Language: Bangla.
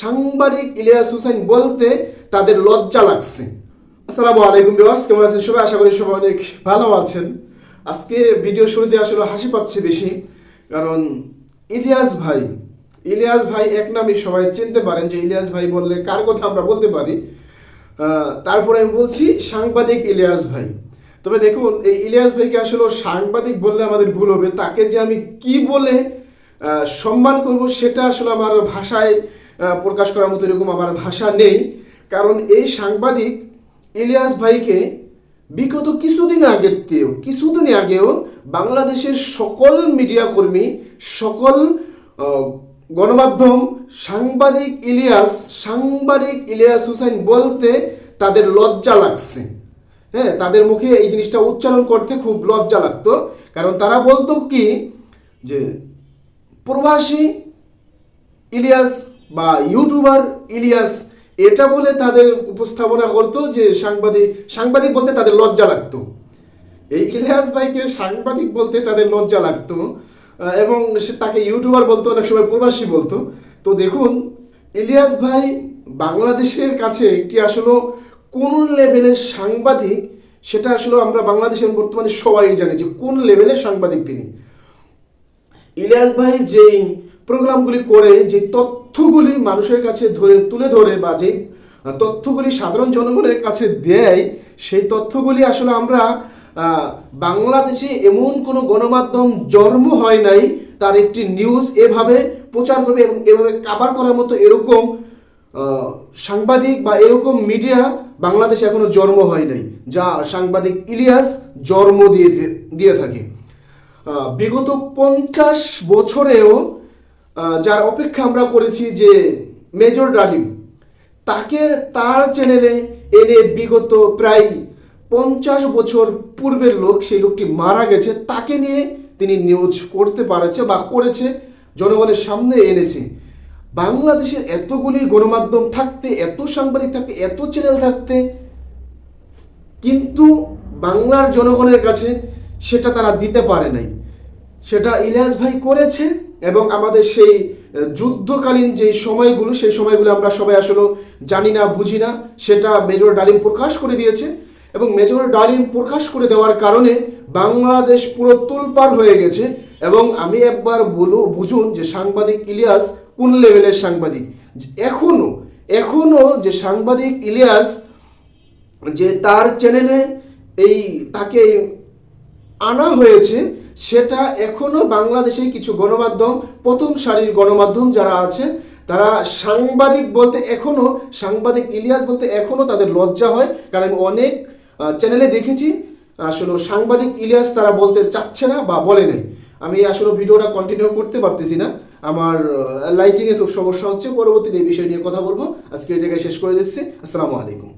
সাংবাদিক ইলিয়াস হুসাইন বলতে তাদের লজ্জা লাগছে। আসসালামু আলাইকুম ভিউয়ার্স, কেমন আছেন সবাই? আশা করি সবাই অনেক ভালো আছেন। আজকে ভিডিও শুরুতে আসলে হাসি পাচ্ছে বেশি, কারণ ইলিয়াস ভাই ইলিয়াস ভাই এক নামে সবাই চিনতে পারেন যে ইলিয়াস ভাই বললে কার কথা আমরা বলতে পারি। তারপরে আমি বলছি সাংবাদিক ইলিয়াস ভাই। তবে দেখুন, এই ইলিয়াস ভাইকে আসলে সাংবাদিক বললে আমাদের ভুল হবে। তাকে যে আমি কি বলে সম্মান করব সেটা আসলে আমার ভাষায় প্রকাশ করার মতো এরকম আমার ভাষা নেই। কারণ এই সাংবাদিক ইলিয়াস ভাইকে বিগত কিছুদিন আগের থেকেও কিছুদিন আগেও বাংলাদেশের সকল মিডিয়া কর্মী, সকল গণমাধ্যম, সাংবাদিক ইলিয়াস সাংবাদিক ইলিয়াস হুসাইন বলতে তাদের লজ্জা লাগছে। হ্যাঁ তাদের মুখে এই জিনিসটা উচ্চারণ করতে খুব লজ্জা লাগতো। কারণ তারা বলতো কি, যে প্রবাসী ইলিয়াস বা ইউটিউবার ইলিয়াস এটা বলে তাদের উপস্থাপনা করতো যে সাংবাদিক সাংবাদিক বলতে তাদের লজ্জা লাগতো। এই ইলিয়াস ভাইকে সাংবাদিক বলতে তাদের লজ্জা লাগতো এবং সে তাকে ইউটিউবার বলতো, অনেক সময় প্রবাসী বলতো। তো দেখুন ইলিয়াস ভাই বাংলাদেশের কাছে একটি আসলে কোন লেভেলের সাংবাদিক, সেটা আসলে আমরা বাংলাদেশের বর্তমানে সবাই জানি যে কোন লেভেলের সাংবাদিক তিনি। ইলিয়াস ভাই যেই প্রোগ্রামগুলি করে যে তথ্যগুলি মানুষের কাছে ধরে, তুলে ধরে বা যে তথ্যগুলি সাধারণ জনগণের কাছে দেয়, সেই তথ্যগুলি আসলে আমরা বাংলাদেশে এমন কোনো গণমাধ্যম জন্ম হয় নাই, তার একটি নিউজ এভাবে প্রচার করবে এবং এভাবে কাভার করার মতো এরকম সাংবাদিক বা এরকম মিডিয়া বাংলাদেশে এখনও জন্ম হয় নাই, যা সাংবাদিক ইলিয়াস জন্ম দিয়ে দিয়ে থাকে। বিগত পঞ্চাশ বছরেও যার অপেক্ষা আমরা করেছি যে মেজর ডালিম, তাকে তার চ্যানেলে এনে বিগত প্রায় পঞ্চাশ বছর পূর্বের লোক সেই লোকটি মারা গেছে, তাকে নিয়ে তিনি নিউজ করতে পারেছে বা করেছে, জনগণের সামনে এনেছে। বাংলাদেশের এতগুলি গণমাধ্যম থাকতে, এত সাংবাদিক থাকতে, এত চ্যানেল থাকতে, কিন্তু বাংলার জনগণের কাছে সেটা তারা দিতে পারে নাই। সেটা ইলিয়াস ভাই করেছে এবং আমাদের সেই যুদ্ধকালীন যে সময়গুলো, সেই সময়গুলো আমরা সবাই আসলে জানি না, বুঝি না, সেটা মেজর ডালিম প্রকাশ করে দিয়েছে। এবং মেজর ডালিম প্রকাশ করে দেওয়ার কারণে বাংলাদেশ পুরো তোলপাড় হয়ে গেছে। এবং আমি একবার বলো, বুঝুন যে সাংবাদিক ইলিয়াস কোন লেভেলের সাংবাদিক? এখনও এখনও যে সাংবাদিক ইলিয়াস যে তার চ্যানেলে এই, তাকে আনা হয়েছে সেটা এখনও বাংলাদেশের কিছু গণমাধ্যম, প্রথম সারির গণমাধ্যম যারা আছে, তারা সাংবাদিক বলতে এখনও, সাংবাদিক ইলিয়াস বলতে এখনও তাদের লজ্জা হয়। কারণ অনেক চ্যানেলে দেখেছি, আসলে সাংবাদিক ইলিয়াস তারা বলতে চাচ্ছে না বা বলে নাই। আমি আসলে ভিডিওটা কন্টিনিউ করতে পারতেছি না। আমার লাইটিংয়ে খুব সমস্যা হচ্ছে। পরবর্তীতে এই বিষয় নিয়ে কথা বলব। আজকে এই জায়গায় শেষ করে দিচ্ছি। আসসালামু আলাইকুম।